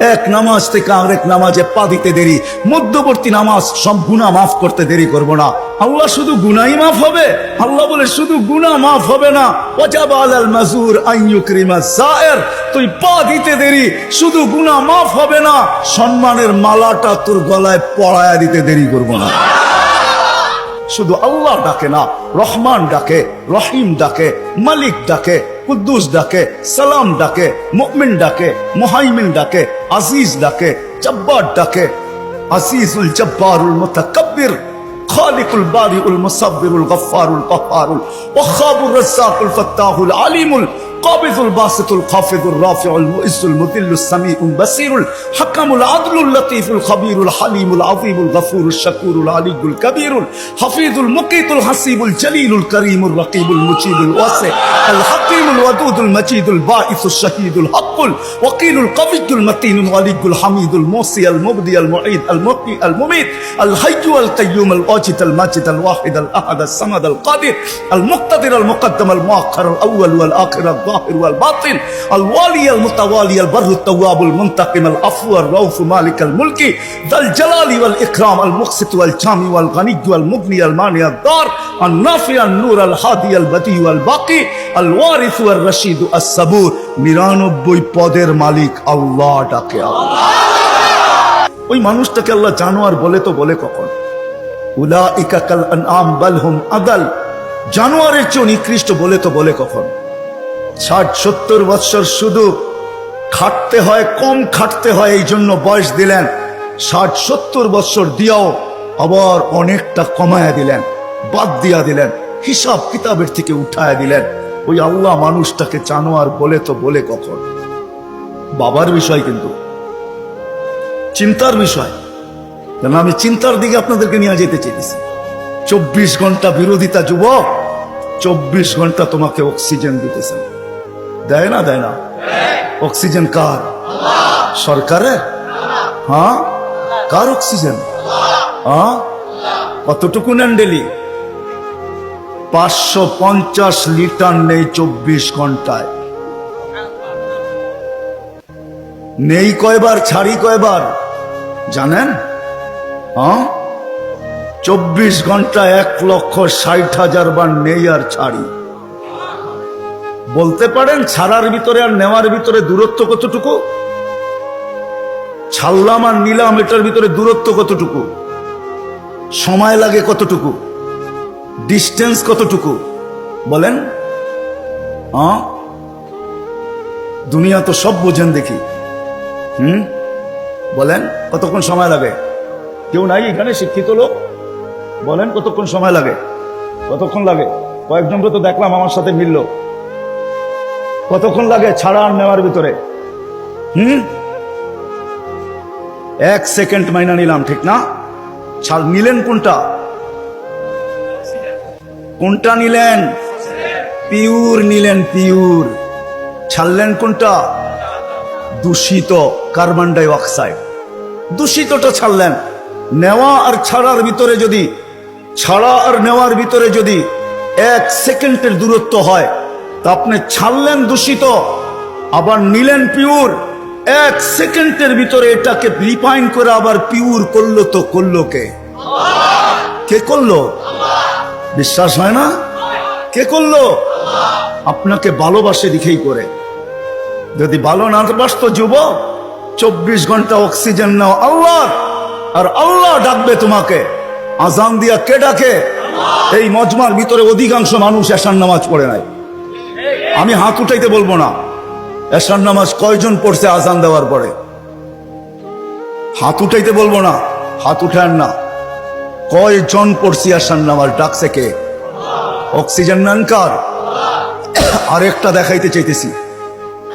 এক নামাজ থেকে আরেক নামাজে পা দিতে দেরি। মধ্যবর্তী নামাজ সব গুণা মাফ করতে দেরি করব না। আল্লাহ শুধু গুনাই মাফ হবে? আল্লাহ বলে শুধু গুনাহ মাফ হবে না। মাজুর তুই পা দিতে দেরি, শুধু গুনাহ মাফ হবে না। সম্মানের মালাটা তোর গলায় পড়ায়া দিতে দেরি করব না। শুধু আল্লাহ ডাকে না, রহমান ডাকে, রহিম ডাকে, মালিক ডাকে কুদ্দুস ডাকে সালাম ডাকে মুমিন ডাকে মুহাইমিন ডাকে আজিজ ডাকে জব্বার ডাকে আজিজুল জব্বারুল মুতাকাব্বির خالق البارئ المصبر الغفار القهار الوهاب الرزاق الفتاح العليم القابض الباسط الخافض الرافع المؤز المذل السميع البصير الحكم العدل اللطيف الخبير الحليم العظيم الغفور الشكور العلي الكبير الحفيظ المقيت الحسيب الجليل الكريم الرقيب المجيب الواسع الحكيم الودود المجيد الباعث الشهيد الحق الوكيل القوي المتين الغلي الحميد الموصي المبدي المعيد المحيي المميت الحي القيوم الواجد الماجد الواحد الأحد الصمد القادر المقتدر المقدم المؤخر الأول والآخر الظاهر জাহির ওয়াল বাতিন আল ওয়ালি আল মুতাওয়ালি আল বারু তাওয়াবুল মুনতাকিম আল আফু আর রাউফ মালিক আল মুলকি দাল জালালি ওয়াল ইকরাম আল মুকসিত ওয়াল জামি ওয়াল গানি ওয়াল মুগনি আল মানি আল দার ওই মানুষটাকে আল্লাহ জানোয়ার বলে তো বলে কখন। উলা ইকাকাল আম বালহুম আদাল। জানোয়ারের চেয়ে নিকৃষ্ট বলে তো বলে কখন। ষাট, সত্তর বৎসর শুধু খাটতে হয়, কম খাটতে হয়, এই জন্য বয়স দিলেন। ষাট, সত্তর বৎসর দিয়াও আবার অনেকটা কমায়া দিলেন, বাদ দিয়া দিলেন, হিসাব কিতাবের থেকে উঠায়া দিলেন। ওই আল্লাহ মানুষটাকে জানোয়ার বলে তো বলে কখন? বাবার বিষয় কিন্তু। চিন্তার বিষয়। কেন আমি চিন্তার দিকে আপনাদেরকে নিয়ে যেতে চেয়েছি চব্বিশ ঘণ্টা বিরোধিতা, যুবক। চব্বিশ ঘণ্টা তোমাকে অক্সিজেন দিতেছেন দেয় না দেয় না। অক্সিজেন কার? সরকারে হ্যাঁ? কার অক্সিজেন? হ্যাঁ? কতটুকু নেন ডেলি? পাঁচশো পঞ্চাশ লিটার নেই চব্বিশ ঘন্টায়। নেই কয়বার, ছাড়ি কয়বার? জানেন? হ্যাঁ? চব্বিশ ঘণ্টা এক লক্ষ ষাট হাজার বার নেই আর ছাড়ি। বলতে পারেন ছাড়ার ভিতরে আর নেওয়ার ভিতরে দূরত্ব কতটুকু? ছাড়লাম আর নিলাম এটার ভিতরে দূরত্ব কতটুকু? সময় লাগে কতটুকু? ডিস্টেন্স কতটুকু? বলেন। দুনিয়া তো সব বোঝেন দেখি। হুম? বলেন, কতক্ষণ সময় লাগে? কেউ নাই এখানে, শিক্ষিত লোক? বলেন, কতক্ষণ সময় লাগে? কতক্ষণ লাগে? কয়েকজনকে তো দেখলাম আমার সাথে মিলল। কতক্ষণ লাগে ছাড়া আর নেওয়ার ভিতরে? হুম? এক সেকেন্ড মাইনা নিলাম, ঠিক না? ছাড়, নিলেন কোনটা? কোনটা নিলেন? পিউর নিলেন, পিউর। ছাড়লেন কোনটা? দূষিত কার্বন ডাই অক্সাইড দূষিতটা ছাড়লেন। নেওয়া আর ছাড়ার ভিতরে যদি, ছাড়া আর নেওয়ার ভিতরে যদি এক সেকেন্ডের দূরত্ব হয় তা আপনি ছাড়লেন দূষিত, আবার নিলেন পিওর। এক সেকেন্ডের ভিতরে এটাকে রিফাইন করে আবার পিওর করল তো করল কে? কে করল? বিশ্বাস হয় না? কে করল? আপনাকে ভালোবাসে দিকেই করে। যদি ভালো না বাসত যুব চব্বিশ ঘণ্টা অক্সিজেন নাও আল্লাহ, আর আল্লাহ ডাকবে তোমাকে। আজান দিয়া কে ডাকে? এই মজমার ভিতরে অধিকাংশ মানুষ এশার নামাজ পড়ে নাই। আমি হাত উঠাইতে বলব না। এশার নামাজ কয়জন পড়ছে আজান দেওয়ার পরে? হাত উঠাইতে বলব না, হাত উঠান না। কয়জন পড়ছি এসার নামাজ? ডাকছে কে? অক্সিজেন নানকার আরেকটা দেখাইতে চাইতেছি।